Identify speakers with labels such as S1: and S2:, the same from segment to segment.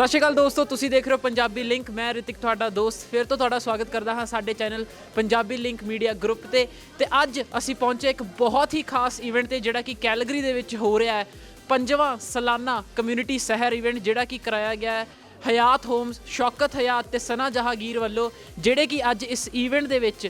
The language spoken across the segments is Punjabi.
S1: ਸਤਿ ਸ਼੍ਰੀ ਅਕਾਲ ਦੋਸਤੋ, ਤੁਸੀਂ ਦੇਖ ਰਹੇ ਹੋ ਪੰਜਾਬੀ ਲਿੰਕ, ਮੈਂ ਰਿਤਿਕ, ਤੁਹਾਡਾ ਦੋਸਤ। ਫਿਰ ਤੋਂ ਤੁਹਾਡਾ ਸਵਾਗਤ ਕਰਦਾ ਹਾਂ ਸਾਡੇ channel Punjabi Link Media Group ਤੇ। ਤੇ ਅੱਜ ਅਸੀਂ ਪਹੁੰਚੇ ਇੱਕ ਬਹੁਤ ਹੀ ਖਾਸ ਇਵੈਂਟ ਤੇ, ਜਿਹੜਾ ਕਿ ਕੈਲਗਰੀ ਦੇ ਵਿੱਚ ਹੋ ਰਿਹਾ ਹੈ। ਪੰਜਵਾਂ ਸਾਲਾਨਾ ਕਮਿਊਨਿਟੀ ਸਹਿਰ ਇਵੈਂਟ ਜਿਹੜਾ ਕਿ ਕਰਾਇਆ ਗਿਆ ਹੈ ਹਯਾਤ ਹੋਮਸ, ਸ਼ੌਕਤ ਹਯਾਤ ਤੇ ਸਨਾ ਜਹਾਂਗੀਰ ਵੱਲੋਂ, ਜਿਹੜੇ ਕਿ ਅੱਜ ਇਸ ਇਵੈਂਟ ਦੇ ਵਿੱਚ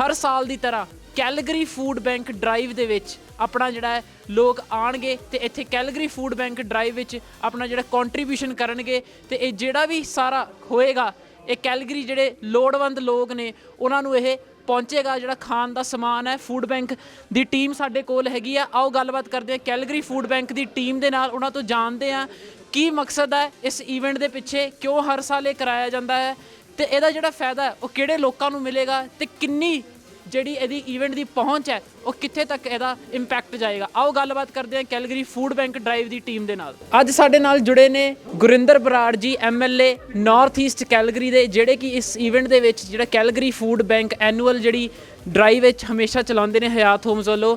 S1: ਹਰ ਸਾਲ ਦੀ ਤਰ੍ਹਾਂ ਕੈਲਗਰੀ ਫੂਡ ਬੈਂਕ ਡਰਾਈਵ ਦੇ ਵਿੱਚ ਆਪਣਾ ਜਿਹੜਾ ਹੈ, ਲੋਕ ਆਣਗੇ ਤੇ ਇੱਥੇ ਕੈਲਗਰੀ ਫੂਡ ਬੈਂਕ ਡਰਾਈਵ ਵਿੱਚ ਆਪਣਾ ਜਿਹੜਾ ਕੰਟਰੀਬਿਊਸ਼ਨ ਕਰਨਗੇ ਤੇ ਇਹ ਜਿਹੜਾ ਵੀ ਸਾਰਾ ਹੋਏਗਾ, ਇਹ ਕੈਲਗਰੀ ਜਿਹੜੇ ਲੋੜਵੰਦ ਲੋਕ ਨੇ, ਉਹਨਾਂ ਨੂੰ ਇਹ ਪਹੁੰਚੇਗਾ ਜਿਹੜਾ ਖਾਣ ਦਾ ਸਮਾਨ ਹੈ ਫੂਡ ਬੈਂਕ ਦੀ ਟੀਮ ਸਾਡੇ ਕੋਲ ਹੈਗੀ ਆ। ਆਓ ਗੱਲਬਾਤ ਕਰਦੇ ਹਾਂ ਕੈਲਗਰੀ ਫੂਡ ਬੈਂਕ ਦੀ ਟੀਮ ਦੇ ਨਾਲ, ਉਹਨਾਂ ਤੋਂ ਜਾਣਦੇ ਹਾਂ ਕੀ ਮਕਸਦ ਹੈ ਇਸ ਈਵੈਂਟ ਦੇ ਪਿੱਛੇ, ਕਿਉਂ ਹਰ ਸਾਲ ਇਹ ਕਰਾਇਆ ਜਾਂਦਾ ਹੈ ਤੇ ਇਹਦਾ ਜਿਹੜਾ ਫਾਇਦਾ ਹੈ, ਉਹ ਕਿਹੜੇ ਲੋਕਾਂ ਨੂੰ ਮਿਲੇਗਾ ਤੇ ਕਿੰਨੀ ਜਿਹੜੀ ਇਹਦੀ ਇਵੈਂਟ ਦੀ ਪਹੁੰਚ ਹੈ, ਉਹ ਕਿੱਥੇ ਤੱਕ ਇਹਦਾ ਇੰਪੈਕਟ ਜਾਏਗਾ? ਆਓ ਗੱਲਬਾਤ ਕਰਦੇ ਹਾਂ ਕੈਲਗਰੀ ਫੂਡ ਬੈਂਕ ਡਰਾਈਵ ਦੀ ਟੀਮ ਦੇ ਨਾਲ। ਅੱਜ ਸਾਡੇ ਨਾਲ ਜੁੜੇ ਨੇ Gurinder Brar ji MLA north East Calgary ਦੇ, ਜਿਹੜੇ ਕਿ ਇਸ ਇਵੈਂਟ ਦੇ ਵਿੱਚ ਜਿਹੜਾ ਕੈਲਗਰੀ ਫੂਡ ਬੈਂਕ ਐਨੂਅਲ ਜਿਹੜੀ ਡਰਾਈਵ ਵਿੱਚ ਹਮੇਸ਼ਾ ਚਲਾਉਂਦੇ ਨੇ ਹਯਾਤ ਹੋਮਸ ਵੱਲੋਂ।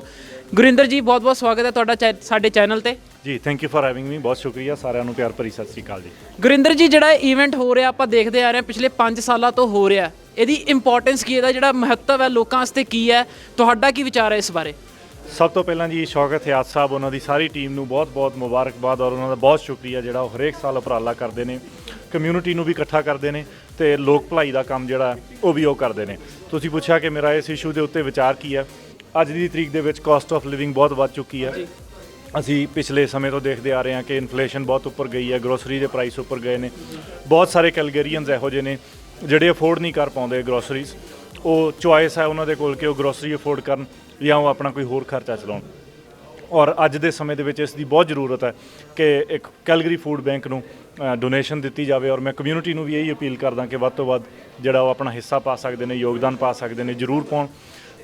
S1: ਗੁਰਿੰਦਰ ਜੀ ਬਹੁਤ ਬਹੁਤ ਸਵਾਗਤ ਹੈ ਤੁਹਾਡਾ ਚੈ- ਸਾਡੇ ਚੈਨਲ ਤੇ।
S2: ਜੀ thank you for having me ਬਹੁਤ ਸ਼ੁਕਰੀਆ ਸਾਰਿਆਂ ਨੂੰ ਪਿਆਰ ਭਰੀ ਸਤਿ ਸ੍ਰੀ ਅਕਾਲ ਜੀ।
S1: ਗੁਰਿੰਦਰ ਜੀ ਜਿਹੜਾ ਇਵੈਂਟ ਹੋ ਰਿਹਾ ਆਪਾਂ ਦੇਖਦੇ ਆ ਰਹੇ ਹਾਂ ਪਿਛਲੇ 5 ਸਾਲਾਂ ਤੋਂ ਹੋ ਰਿਹਾ। ਇਹਦੀ ਇੰਪੋਰਟੈਂਸ ਕੀ ਹੈ? ਇਹਦਾ ਜਿਹੜਾ ਮਹੱਤਵ ਹੈ ਲੋਕਾਂ ਵਾਸਤੇ ਕੀ ਹੈ? ਤੁਹਾਡਾ ਕੀ ਵਿਚਾਰ ਹੈ ਇਸ ਬਾਰੇ?
S2: ਸਭ ਤੋਂ ਪਹਿਲਾਂ ਜੀ ਸ਼ੌਕਤ ਹਿਆਤ ਸਾਹਿਬ ਉਹਨਾਂ ਦੀ ਸਾਰੀ ਟੀਮ ਨੂੰ ਬਹੁਤ-ਬਹੁਤ ਮੁਬਾਰਕਬਾਦ ਔਰ ਉਹਨਾਂ ਦਾ ਬਹੁਤ ਸ਼ੁਕਰੀਆ ਜਿਹੜਾ ਉਹ ਹਰੇਕ ਸਾਲ ਉਪਰਾਲਾ ਕਰਦੇ ਨੇ। ਕਮਿਊਨਿਟੀ ਨੂੰ ਵੀ ਇਕੱਠਾ ਕਰਦੇ ਨੇ ਤੇ ਲੋਕ ਭਲਾਈ ਦਾ ਕੰਮ ਜਿਹੜਾ ਉਹ ਵੀ ਉਹ ਕਰਦੇ ਨੇ। ਤੁਸੀਂ ਪੁੱਛਿਆ ਕਿ ਮੇਰਾ ਇਸ ਇਸ਼ੂ ਦੇ ਉੱਤੇ ਵਿਚਾਰ ਕੀ ਹੈ? ਅੱਜ ਦੀ ਤਰੀਕ ਦੇ ਵਿੱਚ ਕਾਸਟ ਆਫ ਲਿਵਿੰਗ ਬਹੁਤ ਵੱਧ ਚੁੱਕੀ ਹੈ। ਅਸੀਂ ਪਿਛਲੇ ਸਮੇਂ ਤੋਂ ਦੇਖਦੇ ਆ ਰਹੇ ਹਾਂ ਕਿ ਇਨਫਲੇਸ਼ਨ ਬਹੁਤ ਉੱਪਰ ਗਈ ਹੈ ਗਰੋਸਰੀ ਦੇ ਪ੍ਰਾਈਸ ਉੱਪਰ ਗਏ ਨੇ। ਬਹੁਤ ਸਾਰੇ ਕੈਲਗੇਰੀਅਨਸ ਇਹੋ ਜਿਹੇ ਨੇ ਜਿਹੜੇ ਅਫੋਰਡ ਨਹੀਂ ਕਰ ਪਾਉਂਦੇ ਗਰੋਸਰੀਜ਼ ਉਹ ਚੁਆਇਸ ਹੈ ਉਹਨਾਂ ਦੇ ਕੋਲ ਕਿ ਉਹ ਗਰੋਸਰੀ ਅਫੋਰਡ ਕਰਨ ਜਾਂ ਉਹ ਆਪਣਾ ਕੋਈ ਹੋਰ ਖਰਚਾ ਚਲਾਉਣ। ਔਰ ਅੱਜ ਦੇ ਸਮੇਂ ਦੇ ਵਿੱਚ ਇਸ ਦੀ ਬਹੁਤ ਜ਼ਰੂਰਤ ਹੈ ਕਿ ਇੱਕ ਕੈਲਗਰੀ ਫੂਡ ਬੈਂਕ ਨੂੰ ਡੋਨੇਸ਼ਨ ਦਿੱਤੀ ਜਾਵੇ। ਔਰ ਮੈਂ ਕਮਿਊਨਿਟੀ ਨੂੰ ਵੀ ਇਹੀ ਅਪੀਲ ਕਰਦਾ ਕਿ ਵੱਧ ਤੋਂ ਵੱਧ ਜਿਹੜਾ ਉਹ ਆਪਣਾ ਹਿੱਸਾ ਪਾ ਸਕਦੇ ਨੇ, ਯੋਗਦਾਨ ਪਾ ਸਕਦੇ ਨੇ, ਜ਼ਰੂਰ ਪਾਉਣ।